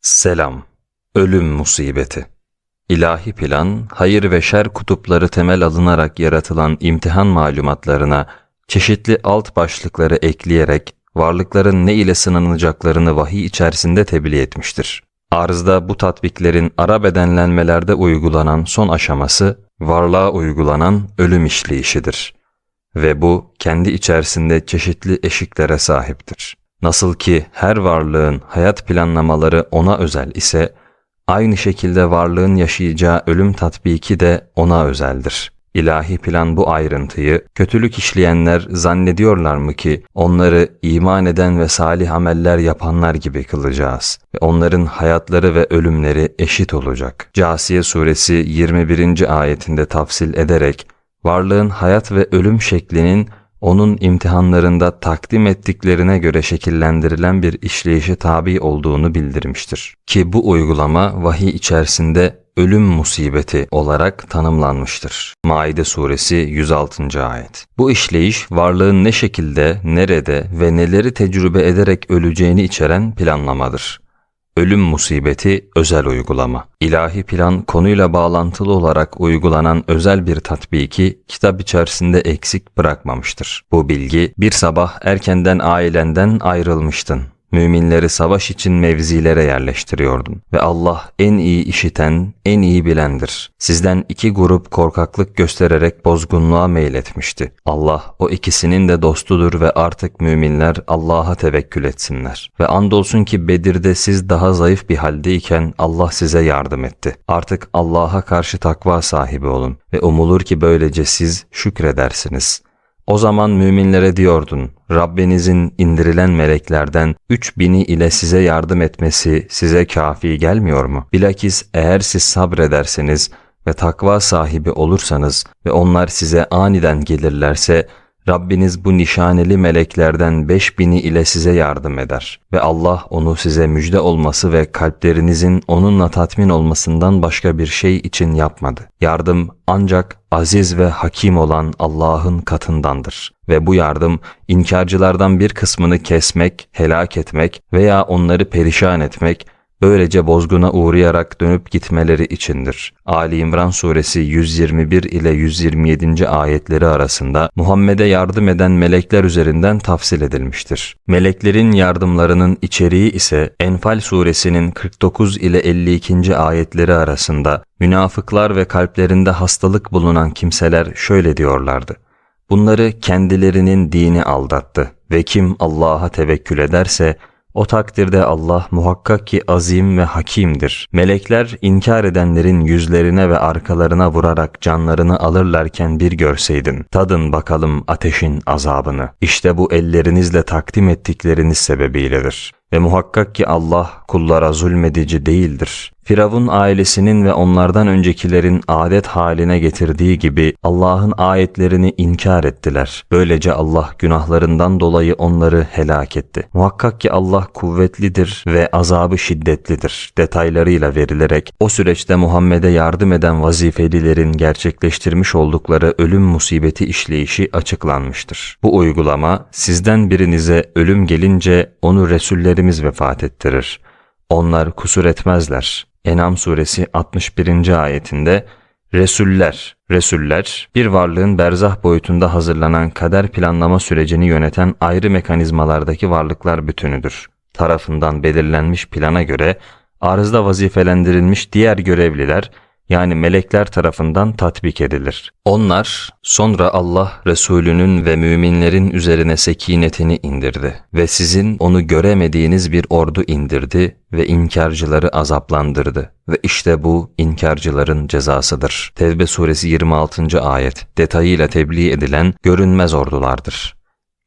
Selam. Ölüm musibeti. İlahi plan, hayır ve şer kutupları temel alınarak yaratılan imtihan malumatlarına çeşitli alt başlıkları ekleyerek varlıkların ne ile sınanacaklarını vahiy içerisinde tebliğ etmiştir. Arzda bu tatbiklerin ara bedenlenmelerde uygulanan son aşaması, varlığa uygulanan ölüm işleyişidir. Ve bu kendi içerisinde çeşitli eşiklere sahiptir. Nasıl ki her varlığın hayat planlamaları ona özel ise, aynı şekilde varlığın yaşayacağı ölüm tatbiki de ona özeldir. İlahi plan bu ayrıntıyı, kötülük işleyenler zannediyorlar mı ki onları iman eden ve salih ameller yapanlar gibi kılacağız ve onların hayatları ve ölümleri eşit olacak. Câsiye suresi 21. ayetinde tafsil ederek, varlığın hayat ve ölüm şeklinin onun imtihanlarında takdim ettiklerine göre şekillendirilen bir işleyişe tabi olduğunu bildirmiştir. Ki bu uygulama vahiy içerisinde ölüm musibeti olarak tanımlanmıştır. Maide suresi 106. ayet. Bu işleyiş varlığın ne şekilde, nerede ve neleri tecrübe ederek öleceğini içeren planlamadır. Ölüm musibeti özel uygulama. İlahi plan konuyla bağlantılı olarak uygulanan özel bir tatbiki kitap içerisinde eksik bırakmamıştır. Bu bilgi bir sabah erkenden ailenden ayrılmıştın. Müminleri savaş için mevzilere yerleştiriyordun. Ve Allah en iyi işiten, en iyi bilendir. Sizden iki grup korkaklık göstererek bozgunluğa meyletmişti. Allah o ikisinin de dostudur ve artık müminler Allah'a tevekkül etsinler. Ve andolsun ki Bedir'de siz daha zayıf bir haldeyken Allah size yardım etti. Artık Allah'a karşı takva sahibi olun ve umulur ki böylece siz şükredersiniz.'' O zaman müminlere diyordun, Rabbinizin indirilen meleklerden üç bini ile size yardım etmesi size kafi gelmiyor mu? Bilakis eğer siz sabrederseniz ve takva sahibi olursanız ve onlar size aniden gelirlerse, Rabbiniz bu nişaneli meleklerden beş bini ile size yardım eder ve Allah onu size müjde olması ve kalplerinizin onunla tatmin olmasından başka bir şey için yapmadı. Yardım ancak aziz ve hakim olan Allah'ın katındandır ve bu yardım inkarcılardan bir kısmını kesmek, helak etmek veya onları perişan etmek böylece bozguna uğrayarak dönüp gitmeleri içindir. Ali İmran suresi 121 ile 127. ayetleri arasında Muhammed'e yardım eden melekler üzerinden tafsil edilmiştir. Meleklerin yardımlarının içeriği ise Enfal suresinin 49 ile 52. ayetleri arasında münafıklar ve kalplerinde hastalık bulunan kimseler şöyle diyorlardı. Bunları kendilerinin dini aldattı ve kim Allah'a tevekkül ederse o takdirde Allah muhakkak ki azim ve hakimdir. Melekler inkar edenlerin yüzlerine ve arkalarına vurarak canlarını alırlarken bir görseydin. Tadın bakalım ateşin azabını. İşte bu ellerinizle takdim ettikleriniz sebebiyledir. Ve muhakkak ki Allah kullara zulmedici değildir. Firavun ailesinin ve onlardan öncekilerin adet haline getirdiği gibi Allah'ın ayetlerini inkar ettiler. Böylece Allah günahlarından dolayı onları helak etti. Muhakkak ki Allah kuvvetlidir ve azabı şiddetlidir. Detaylarıyla verilerek o süreçte Muhammed'e yardım eden vazifelilerin gerçekleştirmiş oldukları ölüm musibeti işleyişi açıklanmıştır. Bu uygulama sizden birinize ölüm gelince onu Resullerimiz vefat ettirir. Onlar kusur etmezler. Enam suresi 61. ayetinde Resuller, Resuller bir varlığın berzah boyutunda hazırlanan kader planlama sürecini yöneten ayrı mekanizmalardaki varlıklar bütünüdür. Tarafından belirlenmiş plana göre arzda vazifelendirilmiş diğer görevliler yani melekler tarafından tatbik edilir. Onlar sonra Allah Resulünün ve müminlerin üzerine sekinetini indirdi ve sizin onu göremediğiniz bir ordu indirdi ve inkarcıları azaplandırdı ve işte bu inkarcıların cezasıdır. Tevbe suresi 26. ayet detayıyla tebliğ edilen görünmez ordulardır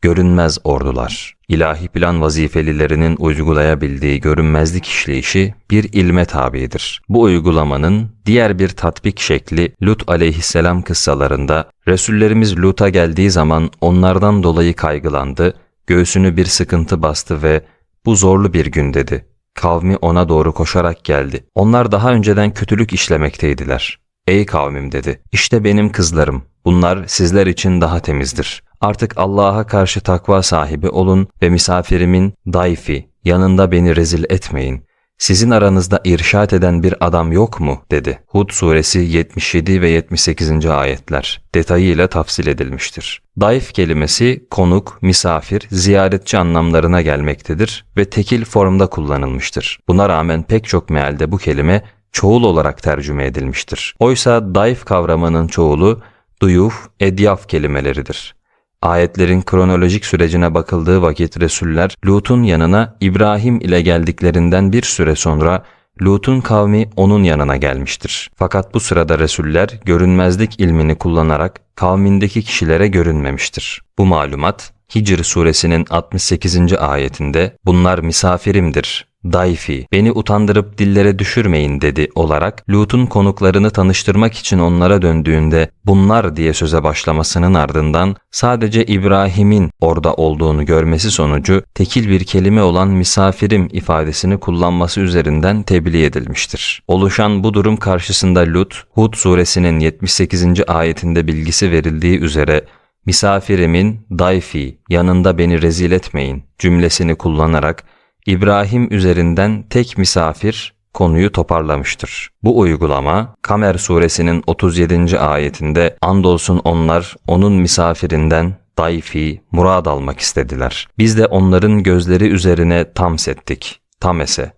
görünmez ordular. İlahi plan vazifelilerinin uygulayabildiği görünmezlik işleyişi bir ilme tabidir. Bu uygulamanın diğer bir tatbik şekli Lut aleyhisselam kıssalarında Resullerimiz Lut'a geldiği zaman onlardan dolayı kaygılandı, göğsünü bir sıkıntı bastı ve bu zorlu bir gün dedi. Kavmi ona doğru koşarak geldi. Onlar daha önceden kötülük işlemekteydiler. Ey kavmim dedi. İşte benim kızlarım. Bunlar sizler için daha temizdir. Artık Allah'a karşı takva sahibi olun ve misafirimin dayfi yanında beni rezil etmeyin. Sizin aranızda irşat eden bir adam yok mu? dedi. Hud suresi 77 ve 78. ayetler detayıyla tafsil edilmiştir. Daif kelimesi konuk, misafir, ziyaretçi anlamlarına gelmektedir ve tekil formda kullanılmıştır. Buna rağmen pek çok mealde bu kelime çoğul olarak tercüme edilmiştir. Oysa daif kavramının çoğulu duyuf, edyaf kelimeleridir. Ayetlerin kronolojik sürecine bakıldığı vakit Resuller Lut'un yanına İbrahim ile geldiklerinden bir süre sonra Lut'un kavmi onun yanına gelmiştir. Fakat bu sırada Resuller görünmezlik ilmini kullanarak kavmindeki kişilere görünmemiştir. Bu malumat Hicr suresinin 68. ayetinde bunlar misafirimdir, dayfi, beni utandırıp dillere düşürmeyin dedi olarak Lut'un konuklarını tanıştırmak için onlara döndüğünde bunlar diye söze başlamasının ardından sadece İbrahim'in orada olduğunu görmesi sonucu tekil bir kelime olan misafirim ifadesini kullanması üzerinden tebliğ edilmiştir. Oluşan bu durum karşısında Lut, Hud suresinin 78. ayetinde bilgisi verildiği üzere misafirimin dayfi yanında beni rezil etmeyin cümlesini kullanarak İbrahim üzerinden tek misafir konuyu toparlamıştır. Bu uygulama Kamer suresinin 37. ayetinde andolsun onlar onun misafirinden dayfi murad almak istediler. Biz de onların gözleri üzerine tam settik. Tamese.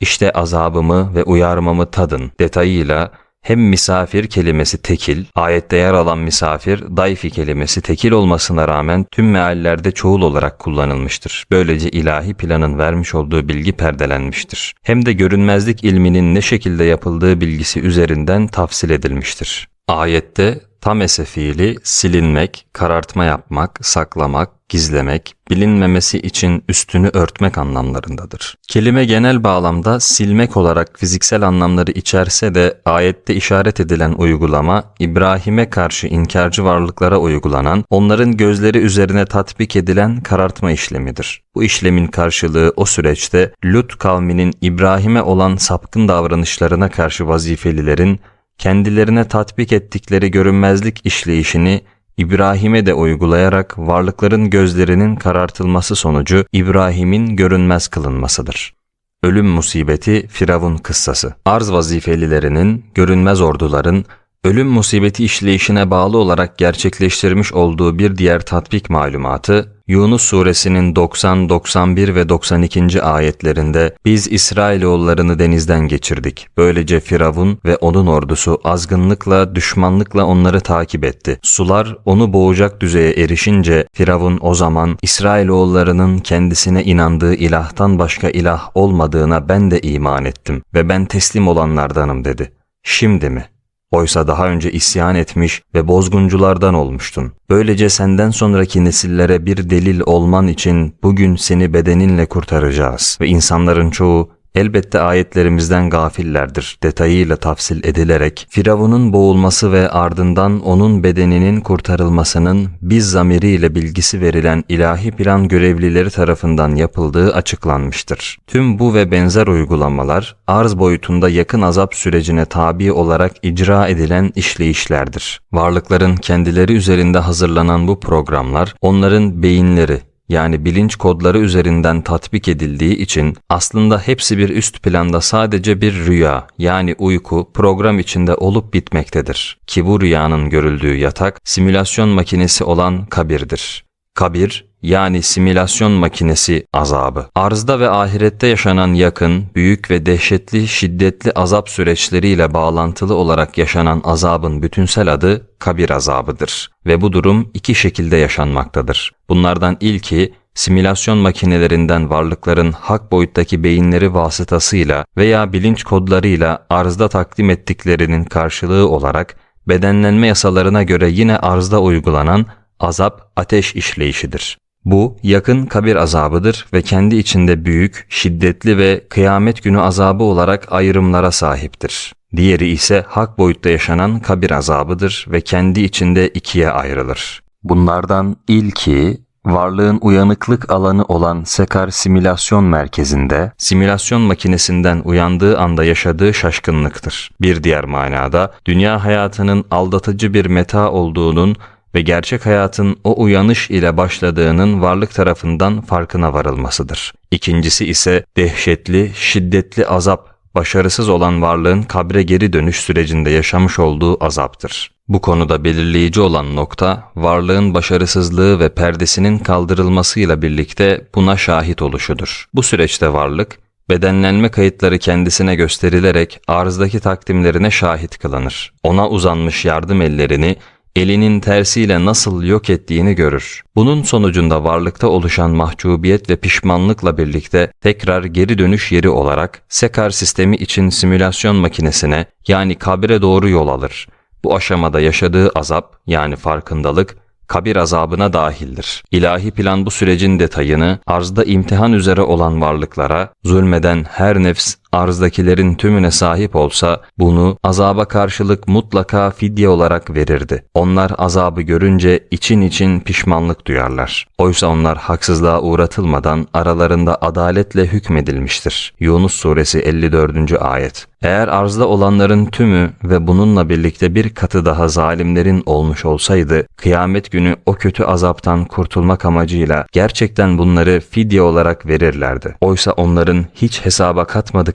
İşte azabımı ve uyarmamı tadın detayıyla hem misafir kelimesi tekil, ayette yer alan misafir, dayfi kelimesi tekil olmasına rağmen tüm meallerde çoğul olarak kullanılmıştır. Böylece ilahi planın vermiş olduğu bilgi perdelenmiştir. Hem de görünmezlik ilminin ne şekilde yapıldığı bilgisi üzerinden tafsil edilmiştir. Ayette tamese fiili silinmek, karartma yapmak, saklamak, gizlemek, bilinmemesi için üstünü örtmek anlamlarındadır. Kelime genel bağlamda silmek olarak fiziksel anlamları içerse de ayette işaret edilen uygulama İbrahim'e karşı inkarcı varlıklara uygulanan, onların gözleri üzerine tatbik edilen karartma işlemidir. Bu işlemin karşılığı o süreçte Lut kavminin İbrahim'e olan sapkın davranışlarına karşı vazifelilerin kendilerine tatbik ettikleri görünmezlik işleyişini İbrahim'e de uygulayarak varlıkların gözlerinin karartılması sonucu İbrahim'in görünmez kılınmasıdır. Ölüm musibeti Firavun kıssası. Arz vazifelilerinin, görünmez orduların ölüm musibeti işleyişine bağlı olarak gerçekleştirmiş olduğu bir diğer tatbik malumatı Yunus suresinin 90, 91 ve 92. ayetlerinde biz İsrailoğullarını denizden geçirdik. Böylece Firavun ve onun ordusu azgınlıkla, düşmanlıkla onları takip etti. Sular onu boğacak düzeye erişince Firavun o zaman İsrailoğullarının kendisine inandığı ilahtan başka ilah olmadığına ben de iman ettim ve ben teslim olanlardanım dedi. Şimdi mi? Oysa daha önce isyan etmiş ve bozgunculardan olmuştun. Böylece senden sonraki nesillere bir delil olman için bugün seni bedeninle kurtaracağız ve insanların çoğu elbette ayetlerimizden gafillerdir detayıyla tafsil edilerek Firavun'un boğulması ve ardından onun bedeninin kurtarılmasının biz zamiriyle bilgisi verilen ilahi plan görevlileri tarafından yapıldığı açıklanmıştır. Tüm bu ve benzer uygulamalar arz boyutunda yakın azap sürecine tabi olarak icra edilen işleyişlerdir. Varlıkların kendileri üzerinde hazırlanan bu programlar onların beyinleri yani bilinç kodları üzerinden tatbik edildiği için aslında hepsi bir üst planda sadece bir rüya yani uyku program içinde olup bitmektedir. Ki bu rüyanın görüldüğü yatak simülasyon makinesi olan kabirdir. Kabir yani simülasyon makinesi azabı. Arzda ve ahirette yaşanan yakın, büyük ve dehşetli, şiddetli azap süreçleriyle bağlantılı olarak yaşanan azabın bütünsel adı kabir azabıdır. Ve bu durum iki şekilde yaşanmaktadır. Bunlardan ilki simülasyon makinelerinden varlıkların hak boyuttaki beyinleri vasıtasıyla veya bilinç kodlarıyla arzda takdim ettiklerinin karşılığı olarak bedenlenme yasalarına göre yine arzda uygulanan azap ateş işleyişidir. Bu yakın kabir azabıdır ve kendi içinde büyük, şiddetli ve kıyamet günü azabı olarak ayrımlara sahiptir. Diğeri ise hak boyutta yaşanan kabir azabıdır ve kendi içinde ikiye ayrılır. Bunlardan ilki varlığın uyanıklık alanı olan Sekar Simülasyon Merkezi'nde simülasyon makinesinden uyandığı anda yaşadığı şaşkınlıktır. Bir diğer manada dünya hayatının aldatıcı bir meta olduğunun ve gerçek hayatın o uyanış ile başladığının varlık tarafından farkına varılmasıdır. İkincisi ise dehşetli, şiddetli azap, başarısız olan varlığın kabre geri dönüş sürecinde yaşamış olduğu azaptır. Bu konuda belirleyici olan nokta, varlığın başarısızlığı ve perdesinin kaldırılmasıyla birlikte buna şahit oluşudur. Bu süreçte varlık, bedenlenme kayıtları kendisine gösterilerek arızdaki takdimlerine şahit kılanır. Ona uzanmış yardım ellerini elinin tersiyle nasıl yok ettiğini görür. Bunun sonucunda varlıkta oluşan mahcubiyet ve pişmanlıkla birlikte tekrar geri dönüş yeri olarak Sekar sistemi için simülasyon makinesine yani kabre doğru yol alır. Bu aşamada yaşadığı azap yani farkındalık kabir azabına dahildir. İlahi plan bu sürecin detayını arzda imtihan üzere olan varlıklara zulmeden her nefs arzdakilerin tümüne sahip olsa bunu azaba karşılık mutlaka fidye olarak verirdi. Onlar azabı görünce için için pişmanlık duyarlar. Oysa onlar haksızlığa uğratılmadan aralarında adaletle hükmedilmiştir. Yunus suresi 54. ayet. Eğer arzda olanların tümü ve bununla birlikte bir katı daha zalimlerin olmuş olsaydı, kıyamet günü o kötü azaptan kurtulmak amacıyla gerçekten bunları fidye olarak verirlerdi. Oysa onların hiç hesaba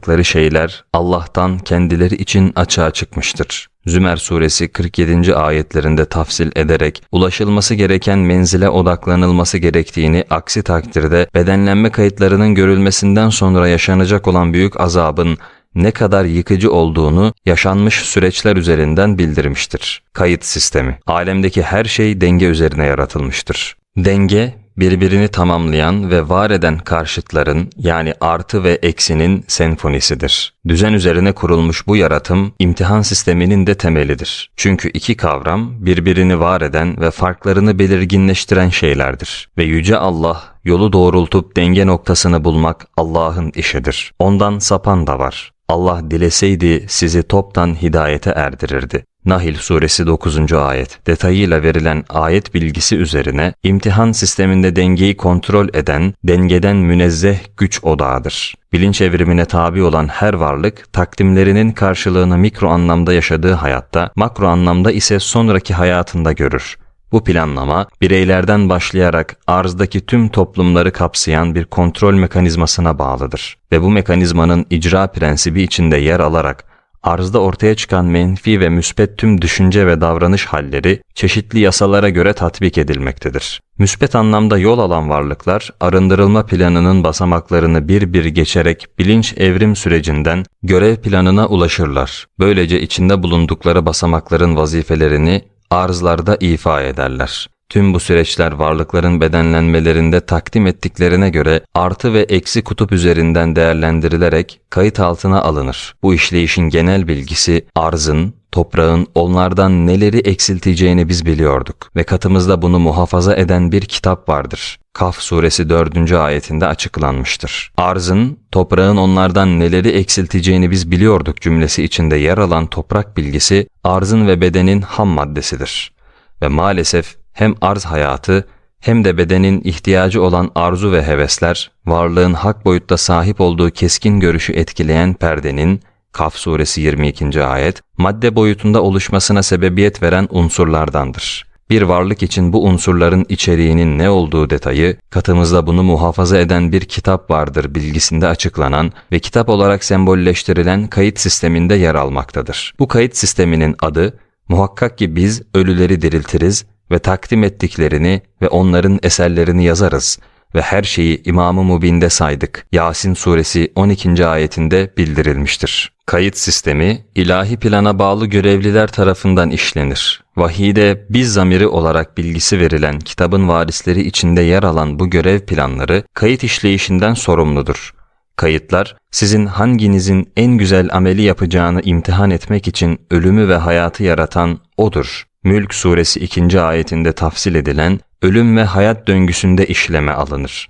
katmadıkları şeyler Allah'tan kendileri için açığa çıkmıştır. Zümer suresi 47. ayetlerinde tafsil ederek ulaşılması gereken menzile odaklanılması gerektiğini aksi takdirde bedenlenme kayıtlarının görülmesinden sonra yaşanacak olan büyük azabın ne kadar yıkıcı olduğunu yaşanmış süreçler üzerinden bildirmiştir. Kayıt sistemi. Alemdeki her şey denge üzerine yaratılmıştır. Denge birbirini tamamlayan ve var eden karşıtların yani artı ve eksinin senfonisidir. Düzen üzerine kurulmuş bu yaratım imtihan sisteminin de temelidir. Çünkü iki kavram birbirini var eden ve farklarını belirginleştiren şeylerdir. Ve Yüce Allah yolu doğrultup denge noktasını bulmak Allah'ın işidir. Ondan sapan da var. Allah dileseydi sizi toptan hidayete erdirirdi. Nahil suresi 9. ayet detayıyla verilen ayet bilgisi üzerine imtihan sisteminde dengeyi kontrol eden, dengeden münezzeh güç odağıdır. Bilinç evrimine tabi olan her varlık takdimlerinin karşılığını mikro anlamda yaşadığı hayatta, makro anlamda ise sonraki hayatında görür. Bu planlama bireylerden başlayarak arzdaki tüm toplumları kapsayan bir kontrol mekanizmasına bağlıdır ve bu mekanizmanın icra prensibi içinde yer alarak arzda ortaya çıkan menfi ve müspet tüm düşünce ve davranış halleri çeşitli yasalara göre tatbik edilmektedir. Müspet anlamda yol alan varlıklar arındırılma planının basamaklarını bir bir geçerek bilinç evrim sürecinden görev planına ulaşırlar. Böylece içinde bulundukları basamakların vazifelerini arzlarda ifa ederler. Tüm bu süreçler varlıkların bedenlenmelerinde takdim ettiklerine göre artı ve eksi kutup üzerinden değerlendirilerek kayıt altına alınır. Bu işleyişin genel bilgisi arzın, toprağın onlardan neleri eksilteceğini biz biliyorduk ve katımızda bunu muhafaza eden bir kitap vardır. Kaf suresi 4. ayetinde açıklanmıştır. Arzın, toprağın onlardan neleri eksilteceğini biz biliyorduk cümlesi içinde yer alan toprak bilgisi arzın ve bedenin ham maddesidir. Ve maalesef hem arz hayatı hem de bedenin ihtiyacı olan arzu ve hevesler, varlığın hak boyutta sahip olduğu keskin görüşü etkileyen perdenin, Kaf suresi 22. ayet, madde boyutunda oluşmasına sebebiyet veren unsurlardandır. Bir varlık için bu unsurların içeriğinin ne olduğu detayı, katımızda bunu muhafaza eden bir kitap vardır bilgisinde açıklanan ve kitap olarak sembolleştirilen kayıt sisteminde yer almaktadır. Bu kayıt sisteminin adı, muhakkak ki biz ölüleri diriltiriz ve takdim ettiklerini ve onların eserlerini yazarız ve her şeyi İmam-ı Mubin'de saydık. Yasin suresi 12. ayetinde bildirilmiştir. Kayıt sistemi ilahi plana bağlı görevliler tarafından işlenir. Vahide biz zamiri olarak bilgisi verilen kitabın varisleri içinde yer alan bu görev planları kayıt işleyişinden sorumludur. Kayıtlar sizin hanginizin en güzel ameli yapacağını imtihan etmek için ölümü ve hayatı yaratan odur. Mülk suresi 2. ayetinde tafsil edilen ölüm ve hayat döngüsünde işleme alınır.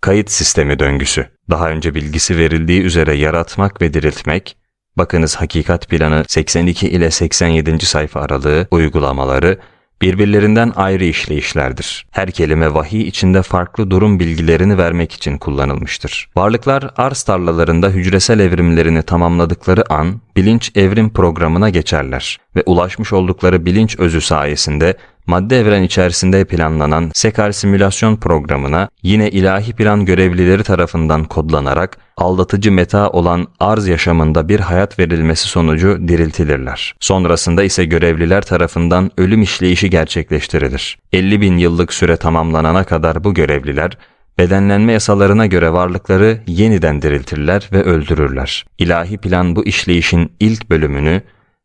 Kayıt sistemi döngüsü. Daha önce bilgisi verildiği üzere yaratmak ve diriltmek, bakınız hakikat planı 82 ile 87. sayfa aralığı uygulamaları birbirlerinden ayrı işleyişlerdir. Her kelime vahiy içinde farklı durum bilgilerini vermek için kullanılmıştır. Varlıklar arz tarlalarında hücresel evrimlerini tamamladıkları an bilinç evrim programına geçerler ve ulaşmış oldukları bilinç özü sayesinde madde evren içerisinde planlanan Sekar simülasyon programına yine ilahi plan görevlileri tarafından kodlanarak aldatıcı meta olan arz yaşamında bir hayat verilmesi sonucu diriltilirler. Sonrasında ise görevliler tarafından ölüm işleyişi gerçekleştirilir. 50 bin yıllık süre tamamlanana kadar bu görevliler bedenlenme yasalarına göre varlıkları yeniden diriltirler ve öldürürler. İlahi plan bu işleyişin ilk bölümünü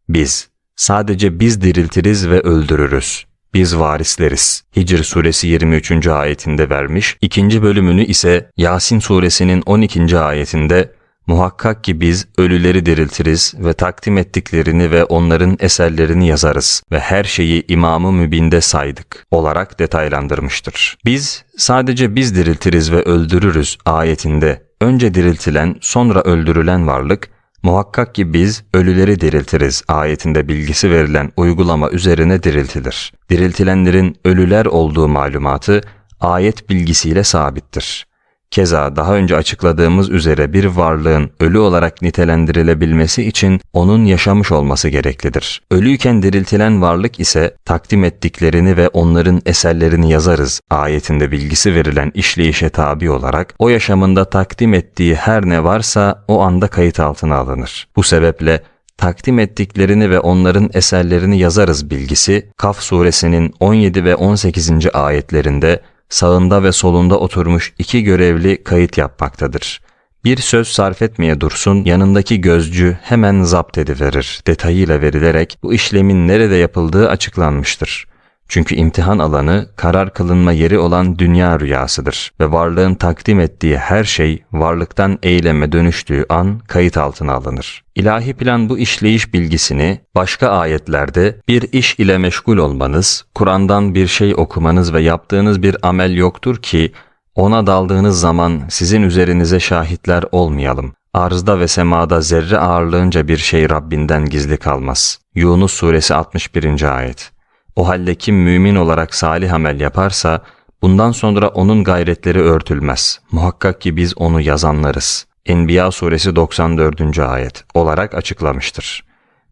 biz, sadece biz diriltiriz ve öldürürüz. Biz varisleriz. Hicr suresi 23. ayetinde vermiş. İkinci bölümünü ise Yasin suresinin 12. ayetinde Muhakkak ki biz ölüleri diriltiriz ve takdim ettiklerini ve onların eserlerini yazarız ve her şeyi İmam-ı Mübin'de saydık olarak detaylandırmıştır. Biz sadece biz diriltiriz ve öldürürüz ayetinde önce diriltilen sonra öldürülen varlık Muhakkak ki biz ölüleri diriltiriz ayetinde bilgisi verilen uygulama üzerine diriltilir. Diriltilenlerin ölüler olduğu malumatı ayet bilgisiyle sabittir. Keza daha önce açıkladığımız üzere bir varlığın ölü olarak nitelendirilebilmesi için onun yaşamış olması gereklidir. Ölüyken diriltilen varlık ise takdim ettiklerini ve onların eserlerini yazarız ayetinde bilgisi verilen işleyişe tabi olarak o yaşamında takdim ettiği her ne varsa o anda kayıt altına alınır. Bu sebeple takdim ettiklerini ve onların eserlerini yazarız bilgisi Kaf suresinin 17 ve 18. ayetlerinde sağında ve solunda oturmuş iki görevli kayıt yapmaktadır. Bir söz sarf etmeye dursun, yanındaki gözcü hemen zapt ediverir. Detayıyla verilerek bu işlemin nerede yapıldığı açıklanmıştır. Çünkü imtihan alanı karar kılınma yeri olan dünya rüyasıdır ve varlığın takdim ettiği her şey varlıktan eyleme dönüştüğü an kayıt altına alınır. İlahi plan bu işleyiş bilgisini başka ayetlerde bir iş ile meşgul olmanız, Kur'an'dan bir şey okumanız ve yaptığınız bir amel yoktur ki ona daldığınız zaman sizin üzerinize şahitler olmayalım. Arzda ve semada zerre ağırlığınca bir şey Rabbinden gizli kalmaz. Yunus suresi 61. ayet. O halde kim mümin olarak salih amel yaparsa bundan sonra onun gayretleri örtülmez. Muhakkak ki biz onu yazanlarız. Enbiya suresi 94. ayet olarak açıklamıştır.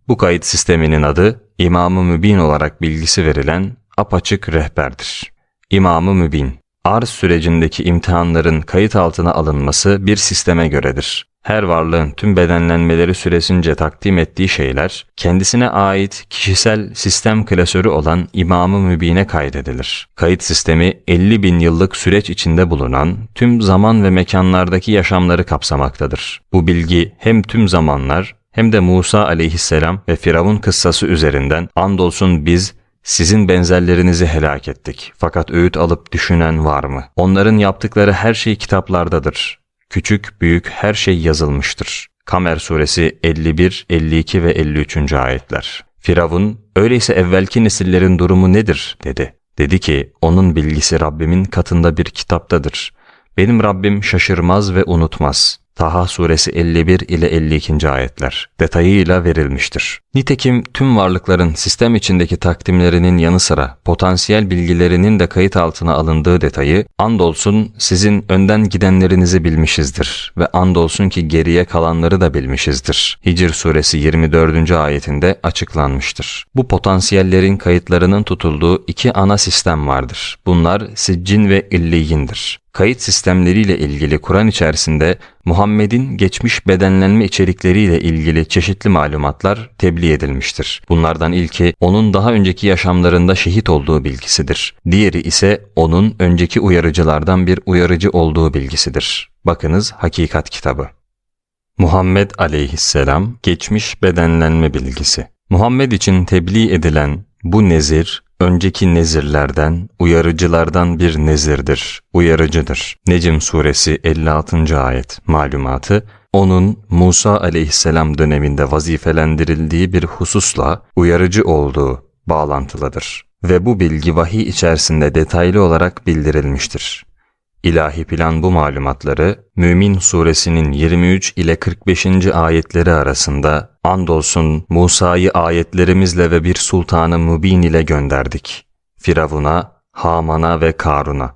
Bu kayıt sisteminin adı İmam-ı Mübin olarak bilgisi verilen apaçık rehberdir. İmam-ı Mübin Arz sürecindeki imtihanların kayıt altına alınması bir sisteme göredir. Her varlığın tüm bedenlenmeleri süresince takdim ettiği şeyler, kendisine ait kişisel sistem klasörü olan İmam-ı Mübin'e kaydedilir. Kayıt sistemi 50 bin yıllık süreç içinde bulunan tüm zaman ve mekanlardaki yaşamları kapsamaktadır. Bu bilgi hem tüm zamanlar hem de Musa aleyhisselam ve Firavun kıssası üzerinden andolsun biz sizin benzerlerinizi helak ettik. Fakat öğüt alıp düşünen var mı? Onların yaptıkları her şey kitaplardadır. Küçük, büyük her şey yazılmıştır. Kamer suresi 51, 52 ve 53. ayetler. Firavun, öyleyse evvelki nesillerin durumu nedir? dedi. Dedi ki, onun bilgisi Rabbimin katında bir kitaptadır. Benim Rabbim şaşırmaz ve unutmaz. Taha suresi 51 ile 52. ayetler detayıyla verilmiştir. Nitekim tüm varlıkların sistem içindeki takdimlerinin yanı sıra potansiyel bilgilerinin de kayıt altına alındığı detayı andolsun sizin önden gidenlerinizi bilmişizdir ve andolsun ki geriye kalanları da bilmişizdir. Hicr suresi 24. ayetinde açıklanmıştır. Bu potansiyellerin kayıtlarının tutulduğu iki ana sistem vardır. Bunlar siccin ve illiyindir kayıt sistemleriyle ilgili Kur'an içerisinde Muhammed'in geçmiş bedenlenme içerikleriyle ilgili çeşitli malumatlar tebliğ edilmiştir. Bunlardan ilki onun daha önceki yaşamlarında şehit olduğu bilgisidir. Diğeri ise onun önceki uyarıcılardan bir uyarıcı olduğu bilgisidir. Bakınız Hakikat kitabı. Muhammed aleyhisselam geçmiş bedenlenme bilgisi. Muhammed için tebliğ edilen bu nezir önceki nezirlerden, uyarıcılardan bir nezirdir, uyarıcıdır. Necim suresi 56. ayet malumatı, onun Musa aleyhisselam döneminde vazifelendirildiği bir hususla uyarıcı olduğu bağlantılıdır. Ve bu bilgi vahiy içerisinde detaylı olarak bildirilmiştir. İlahi plan bu malumatları Mümin suresinin 23 ile 45. ayetleri arasında andolsun Musa'yı ayetlerimizle ve bir sultanı mübin ile gönderdik. Firavun'a, Haman'a ve Karun'a.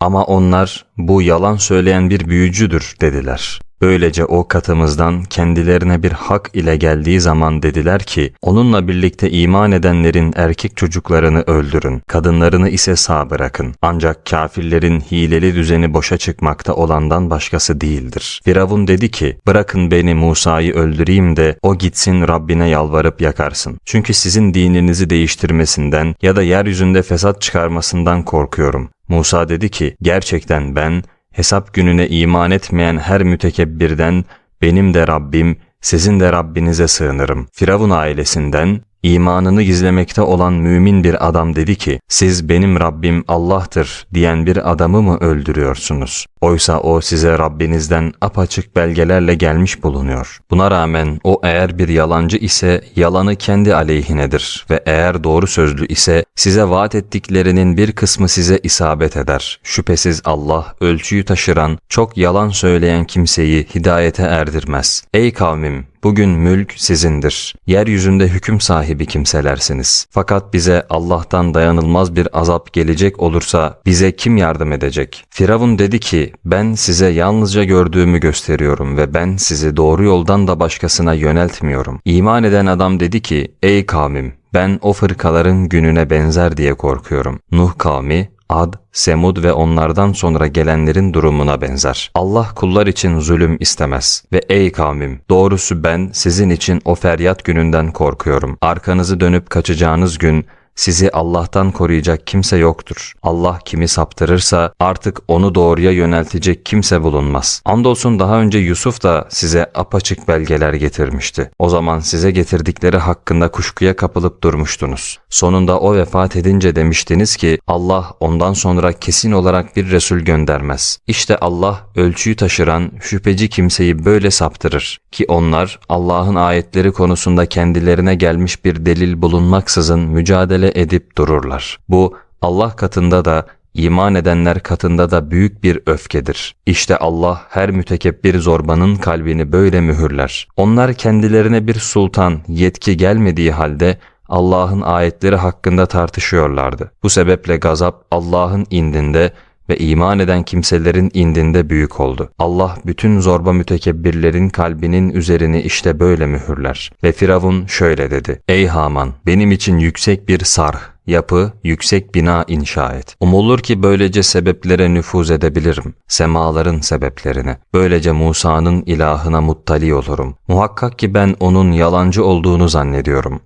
Ama onlar bu yalan söyleyen bir büyücüdür dediler. Böylece o katımızdan kendilerine bir hak ile geldiği zaman dediler ki, onunla birlikte iman edenlerin erkek çocuklarını öldürün, kadınlarını ise sağ bırakın. Ancak kafirlerin hileli düzeni boşa çıkmakta olandan başkası değildir. Firavun dedi ki, bırakın beni Musa'yı öldüreyim de o gitsin Rabbine yalvarıp yakarsın. Çünkü sizin dininizi değiştirmesinden ya da yeryüzünde fesat çıkarmasından korkuyorum. Musa dedi ki, gerçekten ben hesap gününe iman etmeyen her mütekebbirden benim de Rabbim, sizin de Rabbinize sığınırım. Firavun ailesinden imanını gizlemekte olan mümin bir adam dedi ki, siz benim Rabbim Allah'tır diyen bir adamı mı öldürüyorsunuz? Oysa o size Rabbinizden apaçık belgelerle gelmiş bulunuyor. Buna rağmen o eğer bir yalancı ise yalanı kendi aleyhinedir ve eğer doğru sözlü ise size vaat ettiklerinin bir kısmı size isabet eder. Şüphesiz Allah ölçüyü taşıran, çok yalan söyleyen kimseyi hidayete erdirmez. Ey kavmim! Bugün mülk sizindir. Yeryüzünde hüküm sahibi kimselersiniz. Fakat bize Allah'tan dayanılmaz bir azap gelecek olursa bize kim yardım edecek? Firavun dedi ki, ben size yalnızca gördüğümü gösteriyorum ve ben sizi doğru yoldan da başkasına yöneltmiyorum. İman eden adam dedi ki, ey kavmim, ben o fırkaların gününe benzer diye korkuyorum. Nuh kavmi Ad, Semud ve onlardan sonra gelenlerin durumuna benzer. Allah kullar için zulüm istemez. Ve ey kavmim, doğrusu ben sizin için o feryat gününden korkuyorum. Arkanızı dönüp kaçacağınız gün, sizi Allah'tan koruyacak kimse yoktur. Allah kimi saptırırsa artık onu doğruya yöneltecek kimse bulunmaz. Andolsun daha önce Yusuf da size apaçık belgeler getirmişti. O zaman size getirdikleri hakkında kuşkuya kapılıp durmuştunuz. Sonunda o vefat edince demiştiniz ki Allah ondan sonra kesin olarak bir Resul göndermez. İşte Allah ölçüyü taşıran şüpheci kimseyi böyle saptırır ki onlar Allah'ın ayetleri konusunda kendilerine gelmiş bir delil bulunmaksızın mücadele edip dururlar. Bu Allah katında da iman edenler katında da büyük bir öfkedir. İşte Allah her mütekebbir zorbanın kalbini böyle mühürler. Onlar kendilerine bir sultan, yetki gelmediği halde Allah'ın ayetleri hakkında tartışıyorlardı. Bu sebeple gazap Allah'ın indinde ve iman eden kimselerin indinde büyük oldu. Allah bütün zorba mütekebbirlerin kalbinin üzerini işte böyle mühürler. Ve Firavun şöyle dedi. Ey Haman benim için yüksek bir sarh, yapı, yüksek bina inşa et. Umulur ki böylece sebeplere nüfuz edebilirim. Semaların sebeplerine. Böylece Musa'nın ilahına muttali olurum. Muhakkak ki ben onun yalancı olduğunu zannediyorum.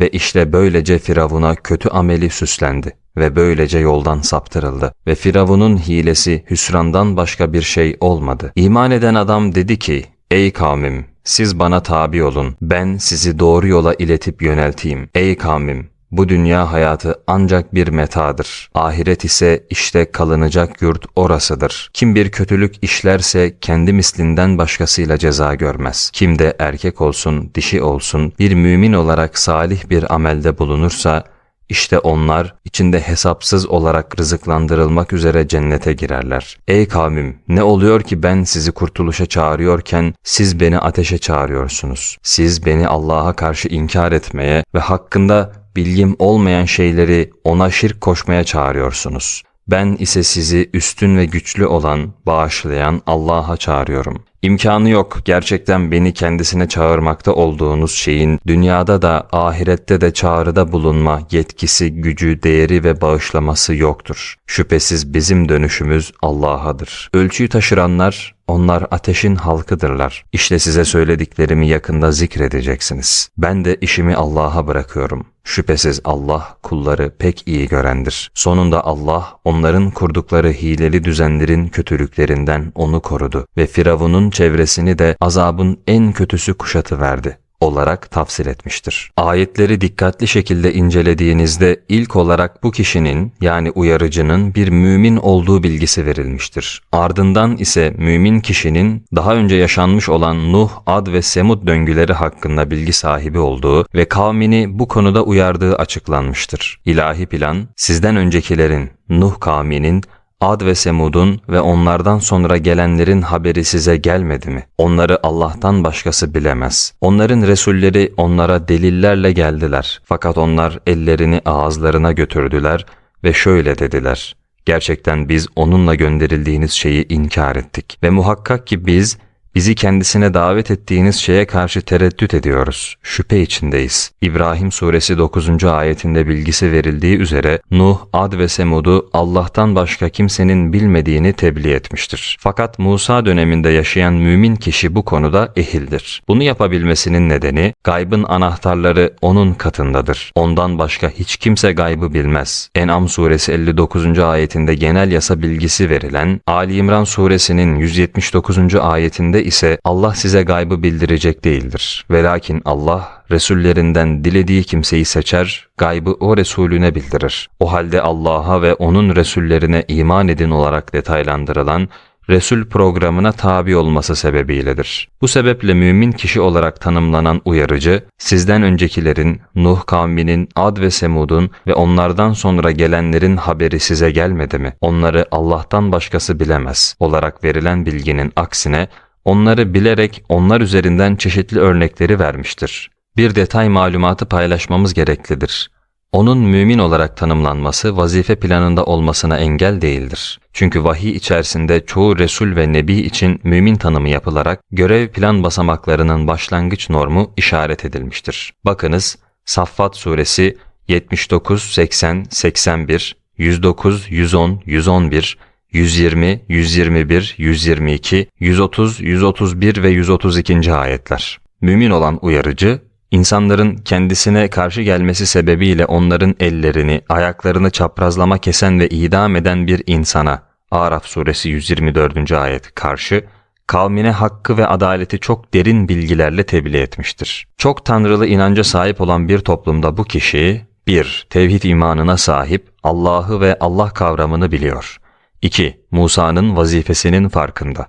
Ve işte böylece Firavun'a kötü ameli süslendi ve böylece yoldan saptırıldı. Ve Firavun'un hilesi hüsrandan başka bir şey olmadı. İman eden adam dedi ki, Ey kavmim, siz bana tabi olun, ben sizi doğru yola iletip yönelteyim. Ey kavmim, bu dünya hayatı ancak bir metadır. Ahiret ise işte kalınacak yurt orasıdır. Kim bir kötülük işlerse kendi mislinden başkasıyla ceza görmez. Kim de erkek olsun, dişi olsun, bir mümin olarak salih bir amelde bulunursa, işte onlar içinde hesapsız olarak rızıklandırılmak üzere cennete girerler. Ey kavmim ne oluyor ki ben sizi kurtuluşa çağırıyorken siz beni ateşe çağırıyorsunuz. Siz beni Allah'a karşı inkar etmeye ve hakkında bilgim olmayan şeyleri ona şirk koşmaya çağırıyorsunuz. Ben ise sizi üstün ve güçlü olan, bağışlayan Allah'a çağırıyorum. İmkanı yok gerçekten beni kendisine çağırmakta olduğunuz şeyin dünyada da ahirette de çağrıda bulunma yetkisi, gücü, değeri ve bağışlaması yoktur. Şüphesiz bizim dönüşümüz Allah'adır. Ölçüyü taşıranlar onlar ateşin halkıdırlar. İşte size söylediklerimi yakında zikredeceksiniz. Ben de işimi Allah'a bırakıyorum. Şüphesiz Allah kulları pek iyi görendir. Sonunda Allah onların kurdukları hileli düzenlerin kötülüklerinden onu korudu ve Firavun'un çevresini de azabın en kötüsü kuşatıverdi olarak tafsir etmiştir. Ayetleri dikkatli şekilde incelediğinizde ilk olarak bu kişinin yani uyarıcının bir mümin olduğu bilgisi verilmiştir. Ardından ise mümin kişinin daha önce yaşanmış olan Nuh, Ad ve Semud döngüleri hakkında bilgi sahibi olduğu ve kavmini bu konuda uyardığı açıklanmıştır. İlahi plan sizden öncekilerin Nuh kavminin Ad ve Semud'un ve onlardan sonra gelenlerin haberi size gelmedi mi? Onları Allah'tan başkası bilemez. Onların Resulleri onlara delillerle geldiler. Fakat onlar ellerini ağızlarına götürdüler ve şöyle dediler. Gerçekten biz onunla gönderildiğiniz şeyi inkar ettik. Ve muhakkak ki biz Bizi kendisine davet ettiğiniz şeye karşı tereddüt ediyoruz. Şüphe içindeyiz. İbrahim suresi 9. ayetinde bilgisi verildiği üzere Nuh, Ad ve Semud'u Allah'tan başka kimsenin bilmediğini tebliğ etmiştir. Fakat Musa döneminde yaşayan mümin kişi bu konuda ehildir. Bunu yapabilmesinin nedeni gaybın anahtarları onun katındadır. Ondan başka hiç kimse gaybı bilmez. En'am suresi 59. ayetinde genel yasa bilgisi verilen, Ali İmran suresinin 179. ayetinde ise Allah size gaybı bildirecek değildir. Velakin Allah Resullerinden dilediği kimseyi seçer, gaybı o Resulüne bildirir. O halde Allah'a ve onun Resullerine iman edin olarak detaylandırılan Resul programına tabi olması sebebiyledir. Bu sebeple mümin kişi olarak tanımlanan uyarıcı, sizden öncekilerin, Nuh kavminin, Ad ve Semud'un ve onlardan sonra gelenlerin haberi size gelmedi mi? Onları Allah'tan başkası bilemez olarak verilen bilginin aksine, onları bilerek onlar üzerinden çeşitli örnekleri vermiştir. Bir detay malumatı paylaşmamız gereklidir. Onun mümin olarak tanımlanması vazife planında olmasına engel değildir. Çünkü vahiy içerisinde çoğu Resul ve Nebi için mümin tanımı yapılarak görev plan basamaklarının başlangıç normu işaret edilmiştir. Bakınız Saffat suresi 79, 80, 81, 109, 110, 111, 120, 121, 122, 130, 131 ve 132. ayetler. Mümin olan uyarıcı, İnsanların kendisine karşı gelmesi sebebiyle onların ellerini, ayaklarını çaprazlama kesen ve idam eden bir insana Araf suresi 124. ayet karşı kavmine hakkı ve adaleti çok derin bilgilerle tebliğ etmiştir. Çok tanrılı inanca sahip olan bir toplumda bu kişi 1. Tevhid imanına sahip, Allah'ı ve Allah kavramını biliyor. 2. Musa'nın vazifesinin farkında.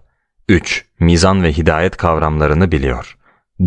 3. Mizan ve hidayet kavramlarını biliyor.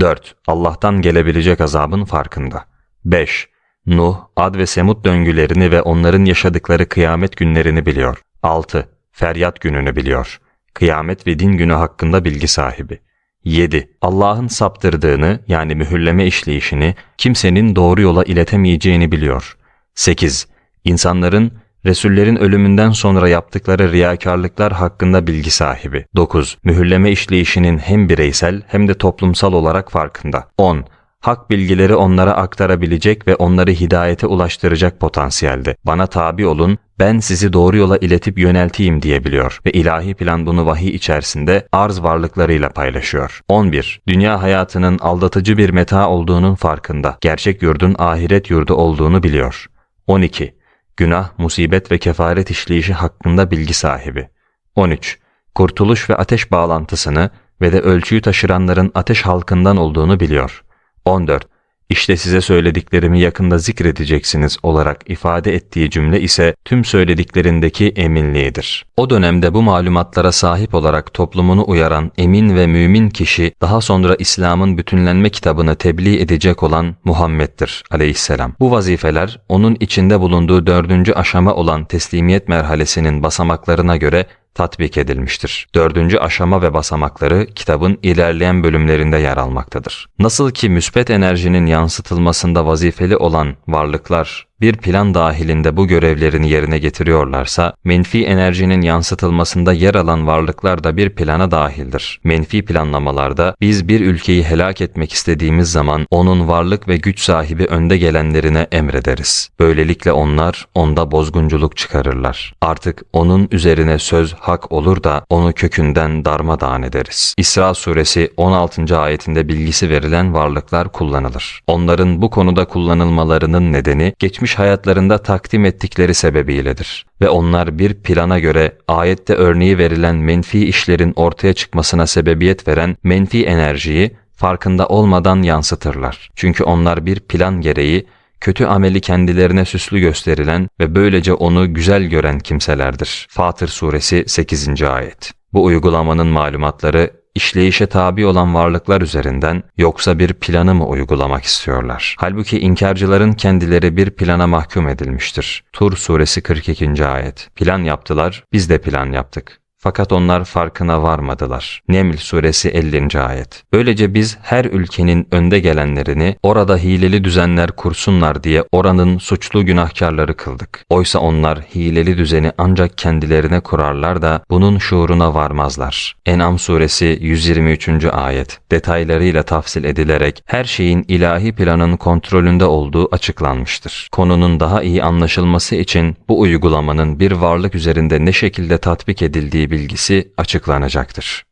4. Allah'tan gelebilecek azabın farkında. 5. Nuh, Ad ve Semud döngülerini ve onların yaşadıkları kıyamet günlerini biliyor. 6. Feryat gününü biliyor. Kıyamet ve din günü hakkında bilgi sahibi. 7. Allah'ın saptırdığını yani mühürleme işleyişini kimsenin doğru yola iletemeyeceğini biliyor. 8. İnsanların Resullerin ölümünden sonra yaptıkları riyakarlıklar hakkında bilgi sahibi. 9. Mühürleme işleyişinin hem bireysel hem de toplumsal olarak farkında. 10. Hak bilgileri onlara aktarabilecek ve onları hidayete ulaştıracak potansiyelde. Bana tabi olun, ben sizi doğru yola iletip yönelteyim diyebiliyor ve ilahi plan bunu vahiy içerisinde arz varlıklarıyla paylaşıyor. 11. Dünya hayatının aldatıcı bir meta olduğunun farkında. Gerçek yurdun ahiret yurdu olduğunu biliyor. 12 günah, musibet ve kefaret işleyişi hakkında bilgi sahibi. 13. Kurtuluş ve ateş bağlantısını ve de ölçüyü taşıranların ateş halkından olduğunu biliyor. 14. İşte size söylediklerimi yakında zikredeceksiniz olarak ifade ettiği cümle ise tüm söylediklerindeki eminliğidir. O dönemde bu malumatlara sahip olarak toplumunu uyaran emin ve mümin kişi daha sonra İslam'ın bütünlenme kitabını tebliğ edecek olan Muhammed'dir aleyhisselam. Bu vazifeler onun içinde bulunduğu dördüncü aşama olan teslimiyet merhalesinin basamaklarına göre tatbik edilmiştir. Dördüncü aşama ve basamakları kitabın ilerleyen bölümlerinde yer almaktadır. Nasıl ki müspet enerjinin yansıtılmasında vazifeli olan varlıklar bir plan dahilinde bu görevlerini yerine getiriyorlarsa, menfi enerjinin yansıtılmasında yer alan varlıklar da bir plana dahildir. Menfi planlamalarda biz bir ülkeyi helak etmek istediğimiz zaman onun varlık ve güç sahibi önde gelenlerine emrederiz. Böylelikle onlar onda bozgunculuk çıkarırlar. Artık onun üzerine söz hak olur da onu kökünden darmadağın ederiz. İsra suresi 16. ayetinde bilgisi verilen varlıklar kullanılır. Onların bu konuda kullanılmalarının nedeni geçmiş hayatlarında takdim ettikleri sebebiyledir. Ve onlar bir plana göre ayette örneği verilen menfi işlerin ortaya çıkmasına sebebiyet veren menfi enerjiyi farkında olmadan yansıtırlar. Çünkü onlar bir plan gereği kötü ameli kendilerine süslü gösterilen ve böylece onu güzel gören kimselerdir. Fatır Suresi 8. ayet. Bu uygulamanın malumatları işleyişe tabi olan varlıklar üzerinden yoksa bir planı mı uygulamak istiyorlar? Halbuki inkarcıların kendileri bir plana mahkum edilmiştir. Tur suresi 42. ayet. Plan yaptılar, biz de plan yaptık. Fakat onlar farkına varmadılar. Neml suresi 50. ayet. Böylece biz her ülkenin önde gelenlerini orada hileli düzenler kursunlar diye oranın suçlu günahkarları kıldık. Oysa onlar hileli düzeni ancak kendilerine kurarlar da bunun şuuruna varmazlar. En'am suresi 123. ayet detaylarıyla tafsil edilerek her şeyin ilahi planın kontrolünde olduğu açıklanmıştır. Konunun daha iyi anlaşılması için bu uygulamanın bir varlık üzerinde ne şekilde tatbik edildiği bilgisi açıklanacaktır.